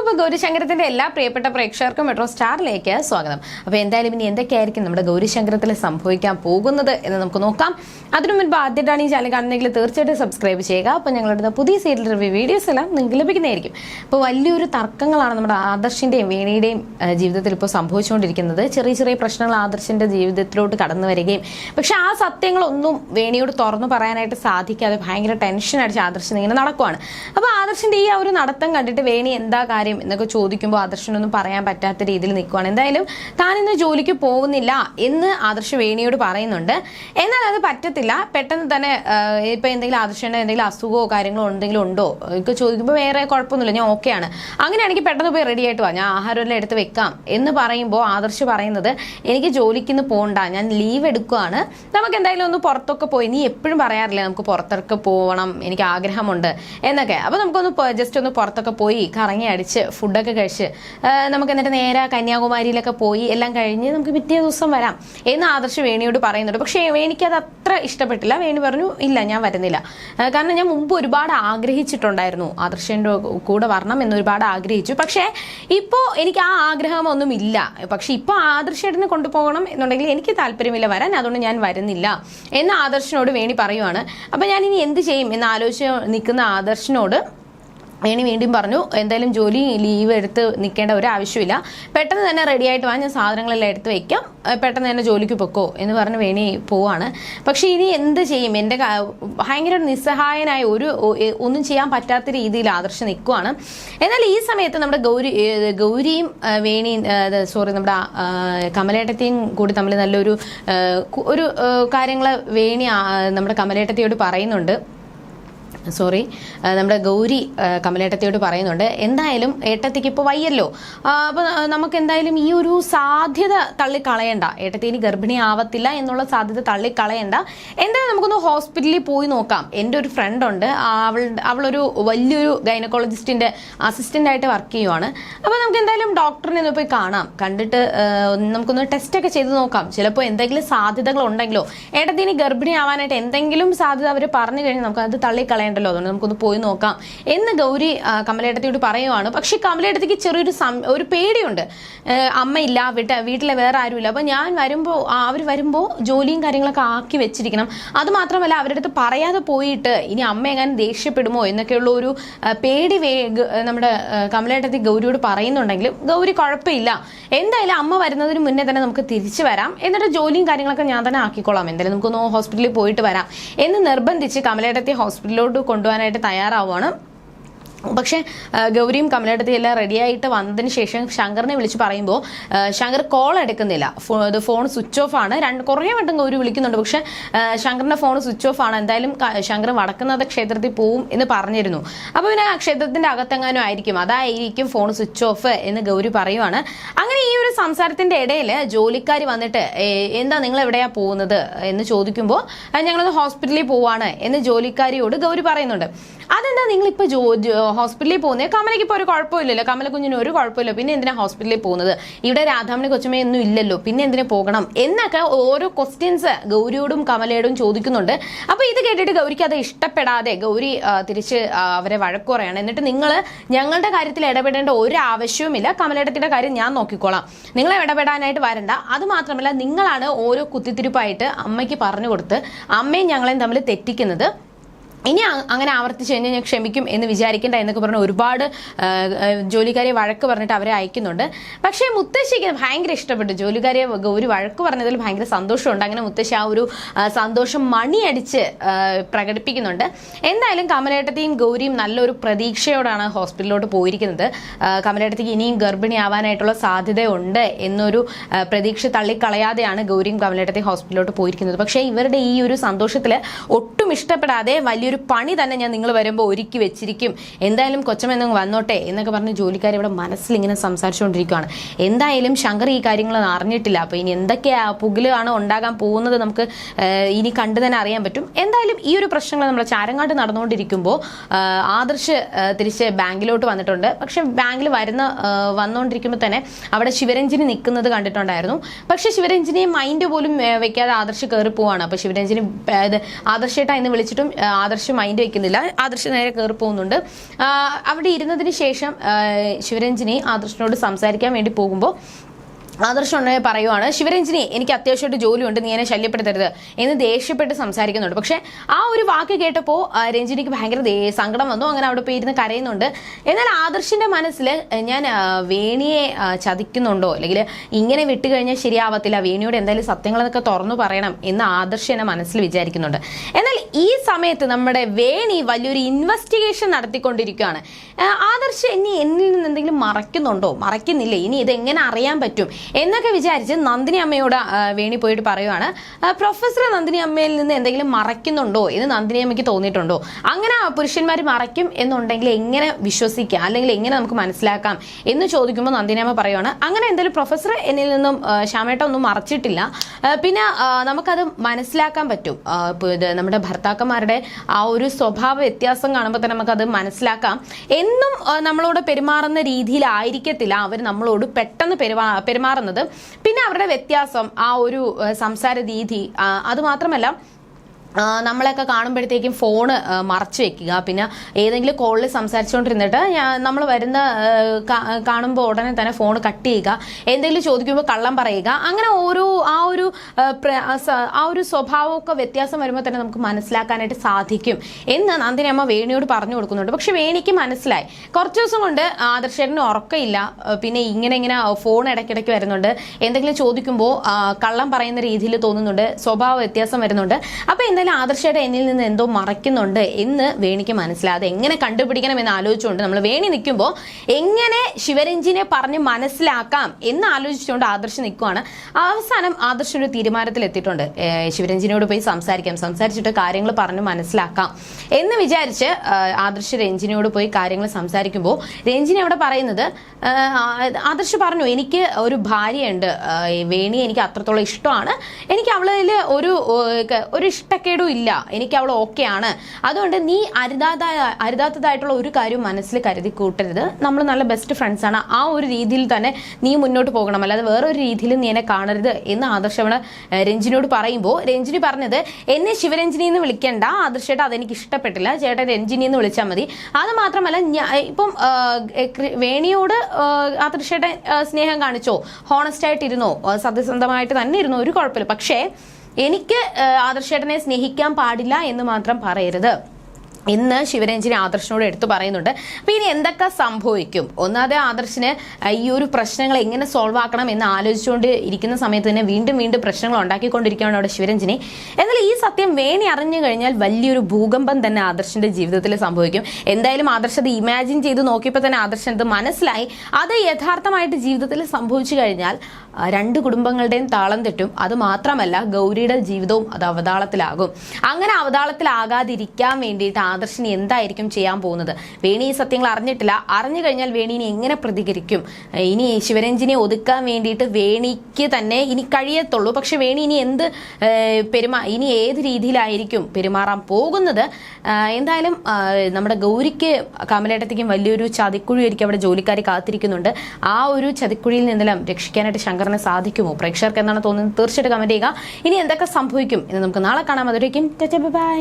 അപ്പോൾ ഗൗരിശങ്കരത്തിന്റെ എല്ലാ പ്രിയപ്പെട്ട പ്രേക്ഷകർക്കും മെട്രോ സ്റ്റാറിലേക്ക് സ്വാഗതം. അപ്പോൾ എന്തായാലും ഇനി എന്തൊക്കെയായിരിക്കും നമ്മുടെ ഗൗരിശങ്കരത്തിൽ സംഭവിക്കാൻ പോകുന്നത് എന്ന് നമുക്ക് നോക്കാം. അതിനു മുൻപ് ആദ്യമായിട്ടാണ് ഈ ചാനൽ കാണുന്നതെങ്കിൽ തീർച്ചയായിട്ടും സബ്സ്ക്രൈബ് ചെയ്യുക. അപ്പോൾ ഞങ്ങളുടെ പുതിയ സീരിയൽ റിവ്യൂ വീഡിയോസ് എല്ലാം നിങ്ങൾക്ക് ലഭിക്കുന്നതായിരിക്കും. അപ്പോൾ വലിയൊരു തർക്കങ്ങളാണ് നമ്മുടെ ആദർശിന്റെയും വേണിയുടെയും ജീവിതത്തിൽ ഇപ്പോൾ സംഭവിച്ചുകൊണ്ടിരിക്കുന്നത്. ചെറിയ ചെറിയ പ്രശ്നങ്ങൾ ആദർശിന്റെ ജീവിതത്തിലോട്ട് കടന്നു വരികയും. പക്ഷെ ആ സത്യങ്ങളൊന്നും വേണിയോട് തുറന്നു പറയാനായിട്ട് സാധിക്കാതെ ഭയങ്കര ടെൻഷൻ അടിച്ച് ആദർശൻ ഇങ്ങനെ നടക്കുവാണ്. അപ്പോൾ ആദർശിന്റെ ഈ ഒരു നടത്തം കണ്ടിട്ട് വേണി എന്താ കാര്യം എന്നൊക്കെ ചോദിക്കുമ്പോൾ ആദർശനൊന്നും പറയാൻ പറ്റാത്ത രീതിയിൽ നിൽക്കുവാണ്. എന്തായാലും താൻ ഇന്ന് ജോലിക്ക് പോകുന്നില്ല എന്ന് ആദർശ വേണിയോട് പറയുന്നുണ്ട്. എന്നാൽ അത് പറ്റത്തില്ല. പെട്ടെന്ന് തന്നെ ഇപ്പൊ എന്തെങ്കിലും ആദർശന എന്തെങ്കിലും അസുഖമോ കാര്യങ്ങളോ എന്തെങ്കിലും ഉണ്ടോ? ഒക്കെ ചോദിക്കുമ്പോൾ വേറെ കുഴപ്പമൊന്നുമില്ല. ഞാൻ ഓക്കെയാണ് അങ്ങനെയാണെങ്കിൽ പെട്ടെന്ന് പോയി റെഡി ആയിട്ട് വാ. ഞാൻ ആഹാരമെല്ലാം എടുത്ത് വെക്കാം എന്ന് പറയുമ്പോൾ ആദർശ് പറയുന്നത് എനിക്ക് ജോലിക്ക് ഇന്ന് പോകണ്ട ഞാൻ ലീവ് എടുക്കുകയാണ് നമുക്ക് എന്തായാലും ഒന്ന് പുറത്തൊക്കെ പോയി. നീ എപ്പോഴും പറയാറില്ല നമുക്ക് പുറത്തൊക്കെ പോകണം എനിക്ക് ആഗ്രഹമുണ്ട്. എന്നൊക്കെ. അപ്പോൾ നമുക്കൊന്ന് ജസ്റ്റ് ഒന്ന് പുറത്തൊക്കെ പോയി കറങ്ങി അടിച്ച് ഫുഡൊക്കെ കഴിച്ച്. നമുക്ക് എന്നിട്ട് നേരെ കന്യാകുമാരിയിലൊക്കെ പോയി എല്ലാം കഴിഞ്ഞ് നമുക്ക് പിറ്റേ ദിവസം വരാം എന്ന് ആദർശ് വേണിയോട് പറയുന്നുണ്ട്. പക്ഷേ വേണിക്ക് അത് അത്ര ഇഷ്ടപ്പെട്ടില്ല. വേണി പറഞ്ഞു ഇല്ല ഞാൻ വരുന്നില്ല. കാരണം ഞാൻ മുമ്പ് ഒരുപാട് ആഗ്രഹിച്ചിട്ടുണ്ടായിരുന്നു ആദർശന്റെ കൂടെ വരണം എന്ന് ഒരുപാട് ആഗ്രഹിച്ചു. പക്ഷേ ഇപ്പോൾ എനിക്ക് ആ ആഗ്രഹമൊന്നും ഇല്ല പക്ഷെ ഇപ്പോൾ ആദർശേട്ടനെ കൊണ്ടുപോകണം എന്നുണ്ടെങ്കിൽ എനിക്ക് താല്പര്യമില്ല വരാൻ. അതുകൊണ്ട് ഞാൻ വരുന്നില്ല എന്ന് ആദർശനോട് വേണി പറയുവാണ്. അപ്പം ഞാൻ ഇനി എന്ത് ചെയ്യും എന്ന് ആലോചിച്ച് നിൽക്കുന്ന ആദർശനോട് വേണി വീണ്ടും പറഞ്ഞു എന്തായാലും ജോലി ലീവ് എടുത്ത് നിൽക്കേണ്ട ഒരു ആവശ്യമില്ല. പെട്ടെന്ന് തന്നെ റെഡി ആയിട്ട് വാ ഞാൻ സാധനങ്ങളെല്ലാം എടുത്ത് വെക്കാം. പെട്ടെന്ന് തന്നെ ജോലിക്ക് പൊക്കോ എന്ന് പറഞ്ഞ് വേണി പോവാണ്. പക്ഷേ ഇനി എന്ത് ചെയ്യും? എന്റെ ഭയങ്കര നിസ്സഹായനായ ഒരു ഒന്നും ചെയ്യാൻ പറ്റാത്ത രീതിയിൽ ആദർശം നിൽക്കുവാണ്. എന്നാൽ ഈ സമയത്ത് നമ്മുടെ ഗൗരി ഗൗരിയും വേണിയും സോറി നമ്മുടെ കമലേട്ടത്തെയും കൂടി തമ്മിൽ നല്ലൊരു ഒരു കാര്യങ്ങൾ വേണി നമ്മുടെ കമലേട്ടത്തെയോട് പറയുന്നുണ്ട്. സോറി നമ്മുടെ ഗൗരി കമലേട്ടത്തിയോട് പറയുന്നുണ്ട് എന്തായാലും ഏട്ടത്തിക്ക് ഇപ്പോൾ വയ്യല്ലോ. അപ്പോൾ നമുക്ക് എന്തായാലും ഈ ഒരു സാധ്യത തള്ളിക്കളയണ്ട. ഏട്ടത്തി ഇനി ഗർഭിണി ആവത്തില്ല എന്നുള്ള സാധ്യത തള്ളിക്കളയണ്ട. എന്തായാലും നമുക്കൊന്ന് ഹോസ്പിറ്റലിൽ പോയി നോക്കാം. എന്റെ ഒരു ഫ്രണ്ട് ഉണ്ട്. അവൾ അവളൊരു വലിയൊരു ഗൈനക്കോളജിസ്റ്റിന്റെ അസിസ്റ്റന്റായിട്ട് വർക്ക് ചെയ്യുവാണ്. അപ്പോൾ നമുക്ക് എന്തായാലും ഡോക്ടറിനെ ഒന്ന് പോയി കാണാം. കണ്ടിട്ട് നമുക്കൊന്ന് ടെസ്റ്റൊക്കെ ചെയ്ത് നോക്കാം. ചിലപ്പോൾ എന്തെങ്കിലും സാധ്യതകൾ ഉണ്ടെങ്കിലോ ഏട്ടത്തി ഇനി ഗർഭിണി ആവാനായിട്ട് എന്തെങ്കിലും സാധ്യത അവർ പറഞ്ഞു കഴിഞ്ഞാൽ നമുക്ക് അത് തള്ളിക്കളയണ്ടല്ലോ അതുകൊണ്ട് നമുക്കൊന്ന് പോയി നോക്കാം. എന്ന് ഗൗരി കമലേട്ടത്തിയോട് പറയുവാണ്. പക്ഷെ കമലേട്ടത്തിക്ക് ചെറിയൊരു സം- ഒരു പേടിയുണ്ട്. അമ്മയില്ല വീട്ട വീട്ടിലെ വേറെ ആരുമില്ല. അപ്പോൾ ഞാൻ വരുമ്പോൾ അവർ വരുമ്പോൾ ജോലിയും കാര്യങ്ങളൊക്കെ ആക്കി വെച്ചിരിക്കണം. അതുമാത്രമല്ല അവരുടെ അടുത്ത് പറയാതെ പോയിട്ട് ഇനി അമ്മ എങ്ങനെ ദേഷ്യപ്പെടുമോ എന്നൊക്കെയുള്ള ഒരു പേടി വേ നമ്മുടെ കമലേട്ടത്തി ഗൗരിയോട് പറയുന്നുണ്ടെങ്കിലും ഗൗരി കുഴപ്പമില്ല. എന്തായാലും അമ്മ വരുന്നതിന് മുന്നേ തന്നെ നമുക്ക് തിരിച്ചു വരാം. എന്നിട്ട് ജോലിയും കാര്യങ്ങളൊക്കെ ഞാൻ തന്നെ ആക്കിക്കോളാം. എന്തായാലും നമുക്കൊന്ന് ഹോസ്പിറ്റലിൽ പോയിട്ട് വരാം. എന്ന് നിർബന്ധിച്ച് കമലേട്ടത്തെ ഹോസ്പിറ്റലിലോട്ട് കൊണ്ടുപോകാനായിട്ട് തയ്യാറാവുകയാണ്. പക്ഷേ ഗൗരിയും കമലടത്തി എല്ലാം റെഡിയായിട്ട് വന്നതിന് ശേഷം ശങ്കറിനെ വിളിച്ച് പറയുമ്പോൾ ശങ്കർ കോൾ എടുക്കുന്നില്ല. ഇത് ഫോൺ സ്വിച്ച് ഓഫ് ആണ്. രണ്ട് കുറേ വട്ടം ഗൗരി വിളിക്കുന്നുണ്ട്. പക്ഷേ ശങ്കറിന്റെ ഫോൺ സ്വിച്ച് ഓഫ് ആണ്. എന്തായാലും ശങ്കർ വടക്കുന്നാഥ ക്ഷേത്രത്തിൽ പോവും എന്ന് പറഞ്ഞിരുന്നു. അപ്പോൾ പിന്നെ ആ ക്ഷേത്രത്തിന്റെ അകത്തെങ്ങാനും ആയിരിക്കും. അതായിരിക്കും ഫോൺ സ്വിച്ച് ഓഫ് എന്ന് ഗൗരി പറയുവാണ്. അങ്ങനെ ഈ ഒരു സംസാരത്തിന്റെ ഇടയിൽ ജോലിക്കാർ വന്നിട്ട് എന്താ നിങ്ങൾ എവിടെയാ പോകുന്നത്? എന്ന് ചോദിക്കുമ്പോൾ ഞങ്ങളൊന്ന് ഹോസ്പിറ്റലിൽ പോവാണ് എന്ന് ജോലിക്കാരിയോട് ഗൗരി പറയുന്നുണ്ട്. അതെന്താ നിങ്ങൾ ഇപ്പൊ ജോ ഹോസ്പിറ്റലിൽ പോകുന്നത് കമലയ്ക്ക് ഇപ്പോൾ ഒരു കുഴപ്പമില്ലല്ലോ. കമല കുഞ്ഞിന് ഒരു കുഴപ്പമില്ല. പിന്നെ എന്തിനാ ഹോസ്പിറ്റലിൽ പോകുന്നത്? ഇവിടെ രാധാമണി കൊച്ചുമയൊന്നും ഇല്ലല്ലോ. പിന്നെ എന്തിനു പോകണം? എന്നൊക്കെ ഓരോ ക്വസ്റ്റ്യൻസ് ഗൗരിയോടും കമലയോടും ചോദിക്കുന്നുണ്ട്. അപ്പൊ ഇത് കേട്ടിട്ട് ഗൗരിക്ക് അത് ഇഷ്ടപ്പെടാതെ ഗൗരി തിരിച്ച് അവരെ വഴക്കുറയാണ് എന്നിട്ട് നിങ്ങൾ ഞങ്ങളുടെ കാര്യത്തിൽ ഇടപെടേണ്ട ഒരു ആവശ്യവുമില്ല. കമലേടത്തിന്റെ കാര്യം ഞാൻ നോക്കിക്കോളാം. നിങ്ങൾ ഇടപെടാനായിട്ട് വരണ്ട. അത് മാത്രമല്ല നിങ്ങളാണ് ഓരോ കുത്തിത്തിരിപ്പായിട്ട് അമ്മയ്ക്ക് പറഞ്ഞു കൊടുത്ത് അമ്മയും ഞങ്ങളെയും തമ്മിൽ തെറ്റിക്കുന്നത്. ഇനി അങ്ങനെ ആവർത്തിച്ച് കഴിഞ്ഞാൽ ഞാൻ ക്ഷമിക്കും എന്ന് വിചാരിക്കേണ്ട എന്നൊക്കെ പറഞ്ഞ് ഒരുപാട് ജോലിക്കാരെ വഴക്ക് പറഞ്ഞിട്ട് അവരെ അയക്കുന്നുണ്ട്. പക്ഷേ മുത്തശ്ശിക്ക് ഭയങ്കര ഇഷ്ടപ്പെട്ടു. ജോലിക്കാരെ ഗൗരി വഴക്ക് പറഞ്ഞതിൽ ഭയങ്കര സന്തോഷമുണ്ട്. അങ്ങനെ മുത്തശ്ശി ആ ഒരു സന്തോഷം മണിയടിച്ച് പ്രകടിപ്പിക്കുന്നുണ്ട്. എന്തായാലും കമലേട്ടത്തെയും ഗൗരിയും നല്ലൊരു പ്രതീക്ഷയോടാണ് ഹോസ്പിറ്റലിലോട്ട് പോയിരിക്കുന്നത്. കമലേട്ടത്തേക്ക് ഇനിയും ഗർഭിണി ആവാനായിട്ടുള്ള സാധ്യതയുണ്ട് എന്നൊരു പ്രതീക്ഷ തള്ളിക്കളയാതെയാണ് ഗൗരിയും കമലേട്ടത്തെയും ഹോസ്പിറ്റലിലോട്ട് പോയിരിക്കുന്നത്. പക്ഷേ ഇവരുടെ ഈ ഒരു സന്തോഷത്തിൽ ഒട്ടും ഇഷ്ടപ്പെടാതെ വലിയൊരു പണി തന്നെ ഞാൻ നിങ്ങൾ വരുമ്പോൾ ഒരുക്കി വെച്ചിരിക്കും. എന്തായാലും കൊച്ചമെന്നങ്ങ് വന്നോട്ടെ എന്നൊക്കെ പറഞ്ഞ് ജോലിക്കാർ ഇവിടെ മനസ്സിൽ ഇങ്ങനെ സംസാരിച്ചുകൊണ്ടിരിക്കുകയാണ് എന്തായാലും ശങ്കർ ഈ കാര്യങ്ങൾ അറിഞ്ഞിട്ടില്ല. അപ്പോൾ ഇനി എന്തൊക്കെയാ പുകിലാണ് ഉണ്ടാകാൻ പോകുന്നത് നമുക്ക് ഇനി കണ്ടു തന്നെ അറിയാൻ പറ്റും. എന്തായാലും ഈ ഒരു പ്രശ്നങ്ങൾ നമ്മൾ ചാരങ്ങാട്ട് നടന്നുകൊണ്ടിരിക്കുമ്പോൾ ആദർശ് തിരിച്ച് ബാങ്കിലോട്ട് വന്നിട്ടുണ്ട്. പക്ഷെ ബാങ്കിൽ വരുന്ന വന്നുകൊണ്ടിരിക്കുമ്പോൾ തന്നെ അവിടെ ശിവരഞ്ജിനി നിൽക്കുന്നത് കണ്ടിട്ടുണ്ടായിരുന്നു. പക്ഷെ ശിവരഞ്ജിനി മൈൻഡ് പോലും വെക്കാതെ ആദർശ് കയറി പോവാണ്. അപ്പോൾ ശിവരഞ്ജിനി ആദർശേട്ടാ എന്ന് വിളിച്ചിട്ടും ആദർശ് ആദർശ് മൈൻഡ് വെക്കുന്നില്ല ആദർശ് നേരെ കയറി പോകുന്നുണ്ട്. അവിടെ ഇരുന്നതിന് ശേഷം ശിവരഞ്ജിനി ആദർശിനോട് സംസാരിക്കാൻ വേണ്ടി പോകുമ്പോൾ ആദർശം ഉണ്ടെങ്കിൽ പറയുവാണ് ശിവരഞ്ജിനി എനിക്ക് അത്യാവശ്യമായിട്ട് ജോലിയുണ്ട് നീ എന്നെ ശല്യപ്പെടുത്തരുത് എന്ന് ദേഷ്യപ്പെട്ട് സംസാരിക്കുന്നുണ്ട്. പക്ഷെ ആ ഒരു വാക്ക് കേട്ടപ്പോൾ രഞ്ജിനിക്ക് ഭയങ്കര സങ്കടം വന്നു. അങ്ങനെ അവിടെ പോയി ഇരുന്ന് കരയുന്നുണ്ട്. എന്നാൽ ആദർശിന്റെ മനസ്സിൽ ഞാൻ വേണിയെ ചതിക്കുന്നുണ്ടോ? അല്ലെങ്കിൽ ഇങ്ങനെ വിട്ടുകഴിഞ്ഞാൽ ശരിയാവത്തില്ല വേണിയോട് എന്തായാലും സത്യങ്ങളൊക്കെ തുറന്നു പറയണം എന്ന് ആദർശ് എന്നെ മനസ്സിൽ വിചാരിക്കുന്നുണ്ട്. എന്നാൽ ഈ സമയത്ത് നമ്മുടെ വേണി വലിയൊരു ഇൻവെസ്റ്റിഗേഷൻ നടത്തിക്കൊണ്ടിരിക്കുകയാണ്. ആദർശ ഇനി എന്നിൽ നിന്ന് എന്തെങ്കിലും മറയ്ക്കുന്നുണ്ടോ? മറയ്ക്കുന്നില്ലേ? ഇനി ഇതെങ്ങനെ അറിയാൻ പറ്റും? എന്നൊക്കെ വിചാരിച്ച് നന്ദിനി അമ്മയോട് വേണി പോയിട്ട് പറയുവാണ്. പ്രൊഫസർ നന്ദിനി അമ്മയിൽ നിന്ന് എന്തെങ്കിലും മറയ്ക്കുന്നുണ്ടോ എന്ന് നന്ദിനി അമ്മയ്ക്ക് തോന്നിയിട്ടുണ്ടോ? അങ്ങനെ പുരുഷന്മാർ മറയ്ക്കും എന്നുണ്ടെങ്കിൽ എങ്ങനെ വിശ്വസിക്കാം? അല്ലെങ്കിൽ എങ്ങനെ നമുക്ക് മനസ്സിലാക്കാം എന്ന് ചോദിക്കുമ്പോൾ നന്ദിനി അമ്മ പറയുവാണ് അങ്ങനെ എന്തായാലും പ്രൊഫസർ എന്നിൽ നിന്നും ശ്യാമേട്ട ഒന്നും മറച്ചിട്ടില്ല. പിന്നെ നമുക്കത് മനസ്സിലാക്കാൻ പറ്റും. നമ്മുടെ ഭർത്താക്കന്മാരുടെ ആ ഒരു സ്വഭാവ വ്യത്യാസം കാണുമ്പോൾ തന്നെ നമുക്കത് മനസ്സിലാക്കാം. എന്നും നമ്മളോട് പെരുമാറുന്ന രീതിയിലായിരിക്കത്തില്ല. അവർ നമ്മളോട് പെട്ടെന്ന് പെരുമാ പിന്നെ അവരുടെ വ്യത്യാസം ആ ഒരു സംസാര രീതി ആ, നമ്മളെയൊക്കെ കാണുമ്പോഴത്തേക്കും ഫോണ് മറച്ച് വെക്കുക. പിന്നെ ഏതെങ്കിലും കോളിൽ സംസാരിച്ചുകൊണ്ടിരുന്നിട്ട് നമ്മൾ വരുന്ന കാണുമ്പോൾ ഉടനെ തന്നെ ഫോൺ കട്ട് ചെയ്യുക. എന്തെങ്കിലും ചോദിക്കുമ്പോൾ കള്ളം പറയുക. അങ്ങനെ ഓരോ ആ ഒരു ആ, ഒരു സ്വഭാവമൊക്കെ വ്യത്യാസം വരുമ്പോൾ തന്നെ നമുക്ക് മനസ്സിലാക്കാനായിട്ട് സാധിക്കും. എന്ന് നന്ദിനി അമ്മ വേണിയോട് പറഞ്ഞു കൊടുക്കുന്നുണ്ട്. പക്ഷെ വേണിക്ക് മനസ്സിലായി. കുറച്ച് ദിവസം കൊണ്ട് ആദർശേട്ടന് ഉറക്കമില്ല. പിന്നെ ഇങ്ങനെ ഇങ്ങനെ ഫോൺ ഇടയ്ക്കിടയ്ക്ക് വരുന്നുണ്ട്. എന്തെങ്കിലും ചോദിക്കുമ്പോൾ കള്ളം പറയുന്ന രീതിയിൽ തോന്നുന്നുണ്ട്. സ്വഭാവ വ്യത്യാസം വരുന്നുണ്ട്. അപ്പൊ എന്തായാലും ആദർശയുടെ എന്നിൽ നിന്ന് എന്തോ മറയ്ക്കുന്നുണ്ട് എന്ന് വേണിക്ക് മനസ്സിലാതെ എങ്ങനെ കണ്ടുപിടിക്കണം എന്ന് ആലോചിച്ചുകൊണ്ട് നമ്മൾ വേണി നിൽക്കുമ്പോൾ എങ്ങനെ ശിവരഞ്ജിനെ പറഞ്ഞ് മനസ്സിലാക്കാം എന്ന് ആലോചിച്ചുകൊണ്ട് ആദർശ് നിൽക്കുവാണ്. അവസാനം ആദർശ് ഒരു തീരുമാനത്തിൽ എത്തിയിട്ടുണ്ട്. ശിവരഞ്ജിനോട് പോയി സംസാരിക്കാം. സംസാരിച്ചിട്ട് കാര്യങ്ങൾ പറഞ്ഞ് മനസ്സിലാക്കാം എന്ന് വിചാരിച്ച് ആദർശ് രഞ്ജിനിയോട് പോയി കാര്യങ്ങൾ സംസാരിക്കുമ്പോൾ രഞ്ജിനി അവിടെ പറയുന്നത് ആദർശ പറഞ്ഞു എനിക്ക് ഒരു ഭാര്യയുണ്ട്. വേണി എനിക്ക് അത്രത്തോളം ഇഷ്ടമാണ്. എനിക്ക് അവളിൽ ഒരു ഒരു ക- ഒരു ഇല്ല. എനിക്ക് അവൾ ഓക്കെ ആണ്. അതുകൊണ്ട് നീ അരുതാതായ അരുതാത്തതായിട്ടുള്ള ഒരു കാര്യം മനസ്സിൽ കരുതി കൂട്ടരുത് നമ്മൾ നല്ല ബെസ്റ്റ് ഫ്രണ്ട്സ് ആണ്. ആ ഒരു രീതിയിൽ തന്നെ നീ മുന്നോട്ട് പോകണം. അല്ലാതെ വേറൊരു രീതിയിൽ നീ എന്നെ കാണരുത് എന്ന് ആദർശവണ് രഞ്ജിനോട് പറയുമ്പോൾ രഞ്ജിനി പറഞ്ഞത് എന്നെ ശിവരഞ്ജിനി എന്ന് വിളിക്കണ്ട. ആദർശേട്ട അതെനിക്ക് ഇഷ്ടപ്പെട്ടില്ല. ചേട്ടൻ രഞ്ജിനി എന്ന് വിളിച്ചാൽ മതി. അത് മാത്രമല്ല ഇപ്പം വേണിയോട് ആദർശയുടെ സ്നേഹം കാണിച്ചോ? ഹോണസ്റ്റ് ആയിട്ടിരുന്നോ സത്യസന്ധമായിട്ട് തന്നെ ഇരുന്നോ? ഒരു കുഴപ്പമില്ല. പക്ഷേ എനിക്ക് ആദർശേട്ടനെ സ്നേഹിക്കാൻ പാടില്ല എന്ന് മാത്രം പറയരുത്. ഇന്ന് ശിവരഞ്ജിനി ആദർശനോട് എടുത്തു പറയുന്നുണ്ട്. അപ്പൊ ഇനി എന്തൊക്കെ സംഭവിക്കും? ഒന്നാതെ ആദർശിന് ഈ ഒരു പ്രശ്നങ്ങൾ എങ്ങനെ സോൾവ് ആക്കണം എന്ന് ആലോചിച്ചുകൊണ്ട് ഇരിക്കുന്ന സമയത്ത് തന്നെ വീണ്ടും വീണ്ടും പ്രശ്നങ്ങൾ ഉണ്ടാക്കിക്കൊണ്ടിരിക്കുകയാണ് അവിടെ ശിവരഞ്ജിനി. എന്നാൽ ഈ സത്യം വേണി അറിഞ്ഞു കഴിഞ്ഞാൽ വലിയൊരു ഭൂകമ്പം തന്നെ ആദർശിന്റെ ജീവിതത്തിൽ സംഭവിക്കും. എന്തായാലും ആദർശ് അത് ഇമാജിൻ ചെയ്ത് നോക്കിയപ്പോൾ തന്നെ ആദർശൻ അത് മനസ്സിലായി. അത് യഥാർത്ഥമായിട്ട് ജീവിതത്തിൽ സംഭവിച്ചു കഴിഞ്ഞാൽ രണ്ട് കുടുംബങ്ങളുടെയും താളം തെറ്റും. അത് മാത്രമല്ല ഗൗരിയുടെ ജീവിതവും അത് അവതാളത്തിലാകും. അങ്ങനെ അവതാളത്തിലാകാതിരിക്കാൻ വേണ്ടിയിട്ട് ആദർശിനി എന്തായിരിക്കും ചെയ്യാൻ പോകുന്നത്? വേണി ഈ സത്യങ്ങൾ അറിഞ്ഞിട്ടില്ല. അറിഞ്ഞു കഴിഞ്ഞാൽ വേണിനെ എങ്ങനെ പ്രതികരിക്കും? ഇനി ശിവരഞ്ജിനെ ഒതുക്കാൻ വേണ്ടിയിട്ട് വേണിക്ക് തന്നെ ഇനി കഴിയത്തുള്ളൂ. പക്ഷെ വേണി ഇനി എന്ത് പെരുമാ ഇനി ഏത് രീതിയിലായിരിക്കും പെരുമാറാൻ പോകുന്നത്? എന്തായാലും നമ്മുടെ ഗൗരിക്ക് കമലേട്ടത്തേക്കും വലിയൊരു ചതിക്കുഴിയായിരിക്കും അവിടെ ജോലിക്കാർ കാത്തിരിക്കുന്നുണ്ട്. ആ ഒരു ചതിക്കുഴിയിൽ നിന്നെല്ലാം രക്ഷിക്കാനായിട്ട് ശങ്കറിന് സാധിക്കുമോ? പ്രേക്ഷകർക്ക് എന്താണ് തോന്നുന്നത്? തീർച്ചയായിട്ടും കമന്റ് ചെയ്യുക. ഇനി എന്തൊക്കെ സംഭവിക്കും എന്ന് നമുക്ക് നാളെ കാണാം. അതുവരേക്കും ബൈ.